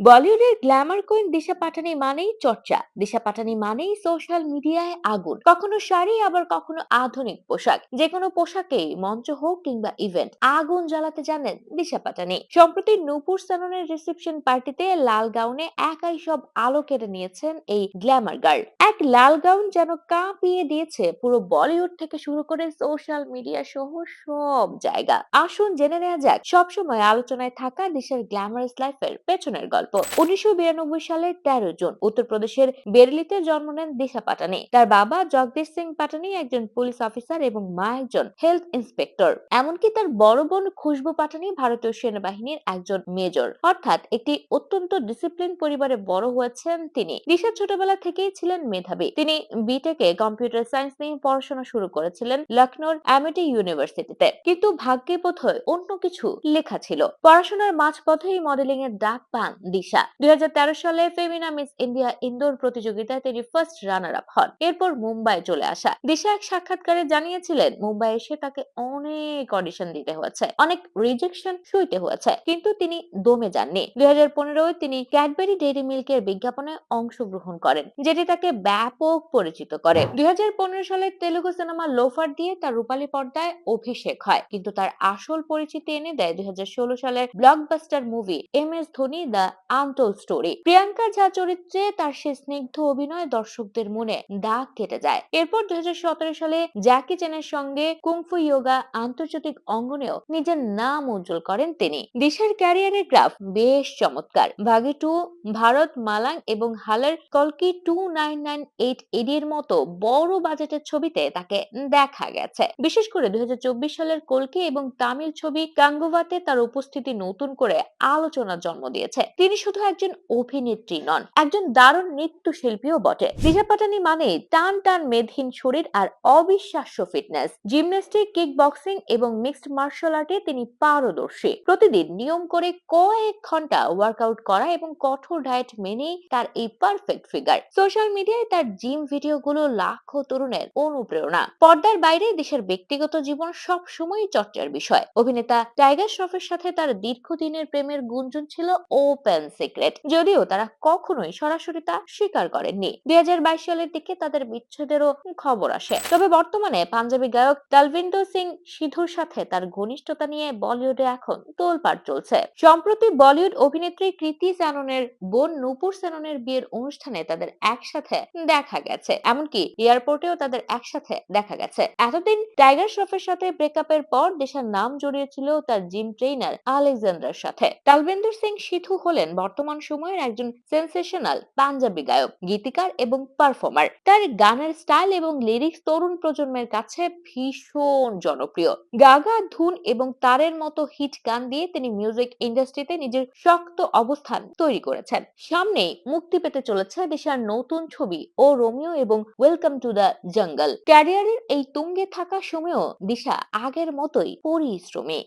বলিউডের Glamour queen দিশা পাটানি মানেই চর্চা, দিশা পাটানি মানেই সোশ্যাল মিডিয়ায় আগুন। কখনো শাড়ি, আবার কখনো আধুনিক পোশাক। যে কোনো পোশাকেই মঞ্চ হোক কিংবা ইভেন্ট আগুন জ্বালাতে জানেন দিশা পাটানি সম্প্রতি নূপুর সাননের রিসেপশন পার্টিতে লাল গাউনে একাই সব আলো কেটে নিয়েছেন এই গ্ল্যামার গার্ল। এক লাল গাউন যেন কাঁপিয়ে দিয়েছে পুরো বলিউড থেকে শুরু করে সোশ্যাল মিডিয়া সহ সব জায়গা। আসুন জেনে নেওয়া যাক, সবসময় আলোচনায় থাকা দিশার গ্ল্যামারাস লাইফের পেছনের গল্প। উনিশশো সালের তেরো জুন উত্তরপ্রদেশের বেরেলিতে জন্ম নেন দিশা পাটানি। তার বাবা জগদীশ সিং পাটানি একজন পুলিশ অফিসার এবং মা একজন হেলথ ইন্সপেক্টর। এমনকি তার বড় বোন খুশবু পাটানি ভারতীয় সেনাবাহিনীর একজন মেজর। অর্থাৎ একটি অত্যন্ত ডিসিপ্লিন পরিবারে বড় হয়েছেন তিনি। দিশা ছোটবেলা থেকেই ছিলেন মেধাবী। তিনি বিটেকে কম্পিউটার সায়েন্স নিয়ে পড়াশোনা শুরু করেছিলেন লখনৌর অ্যামিটি ইউনিভার্সিটিতে কিন্তু ভাগ্যে বোধহয় অন্য কিছু লেখা ছিল। পড়াশোনার মাঝপথেই মডেলিং এর ডাক পান দিশা। দুই হাজার তেরো সালে ফেমিনা মিস ইন্ডিয়া ইন্দোর প্রতিযোগিতায় তিনি ফার্স্ট রানার আপ হন। এরপর মুম্বাই চলে আসা। দিশা এক সাক্ষাৎকারে জানিয়েছিলেন, মুম্বাই এসে তাকে অনেক অডিশন দিতে হয়েছে, অনেক রিজেকশন সইতে হয়েছে, কিন্তু তিনি দমে যাননি। দুই তিনি ক্যাডবেরি ডেইরি মিল্কের বিজ্ঞাপনে অংশগ্রহণ করেন, যেটি তাকে ব্যাপক পরিচিত করে। দুই হাজার পনেরো সালে তেলুগু সিনেমা লোফার দিয়ে তার রূপালী পর্দায় অভিষেক হয়, কিন্তু তার আসল পরিচিতি এনে দেয় দুই হাজার ষোলো সালের blockbuster movie M S Dhoni the untold story. Priyanka Jha চরিত্রে তার সে স্নিগ্ধ অভিনয় দর্শকদের মনে দাগ কেটে যায়। এরপর দুই সালে জ্যাকি চ্যানের সঙ্গে কুংফু ইয়োগা আন্তর্জাতিক অঙ্গনেও নিজের নাম উজ্জ্বল করেন তিনি। দিশার ক্যারিয়ারের গ্রাফ বেশ চমৎকার। ভাগি টু, ভারত মালাং এবং হালের কলকি টু নাইন নাইন এইট এর মতো বড় বাজেটের ছবিতে তাকে দেখা গেছে। বিশেষ করে দুই হাজার চব্বিশ সালের কলকি এবং তামিল ছবি কাঙ্গুভাতে তার উপস্থিতি নতুন করে আলোচনার জন্ম দিয়েছে। তিনি শুধু একজন অভিনেত্রী নন, একজন দারুণ নৃত্যশিল্পীও বটে। দিশা পাটানি মানে টান টান মেদহীন শরীর আর অবিশ্বাস্য ফিটনেস। জিমন্যাস্টিক কিক বক্সিং এবং মিক্সড মার্শাল আর্টে তিনি পারদর্শী। প্রতিদিন নিয়ম করে কয়েক ঘণ্টা ওয়ার্কআউট করা এবং কঠোর ডায়েট মেনেই তার এই পারফেক্ট ফিগার। সোশ্যাল মিডিয়ায় তার জিম ভিডিওগুলো লাখো তরুণের অনুপ্রেরণা। পর্দার বাইরে দেশের ব্যক্তিগত জীবন সব সময় চর্চার বিষয়। অভিনেতা টাইগার শ্রফের সাথে তার দীর্ঘদিনের প্রেমের গুঞ্জন ছিল ওপেন সিক্রেট যদিও তারা কখনোই সরাসরি তা স্বীকার করেননি। দুই সালের দিকে তাদের বিচ্ছেদেরও খবর আসে। তবে বর্তমানে পাঞ্জাবি গায়ক তালভিন্দর সিং সিধুর সাথে তার ঘনিষ্ঠতা নিয়ে বলিউডে এখন তোলপাড় চলছে। সম্প্রতি বলিউড অভিনেত্রী কৃতি স্যাননের বোন নূপুর স্যাননের বিয়ের অনুষ্ঠানে তাদের একসাথে দেখা গেছে। এমনকি এয়ারপোর্টেও তাদের একসাথে দেখা গেছে। এতদিন টাইগার শ্রফের সাথে ব্রেকআপের পর দেশের নাম জড়িয়েছিল তার জিম ট্রেইনার আলেকজান্ডার সাথে। তালবিন্দর সিং সিধু হলেন বর্তমান সময়ের একজন সেন্সেশনাল পাঞ্জাবি গায়ক, গীতিকার এবং পারফর্মার তার গানের স্টাইল এবং লিরিক্স তরুণ প্রজন্মের কাছে ভীষণ জনপ্রিয়। গাগা ধুন এবং তারের মতো হিট গান দিয়ে তিনি মিউজিক ইন্ডাস্ট্রিতে নিজের শক্ত অবস্থান তৈরি করেছেন। সামনে মুক্তি পেতে চলেছে দেশের নতুন ছবি, ও রোমিও এবং ওয়েলকাম টু দ্য জঙ্গল ক্যারিয়ারের এই তুঙ্গে থাকা সময়েও দিশা আগের মতোই পরিশ্রমী।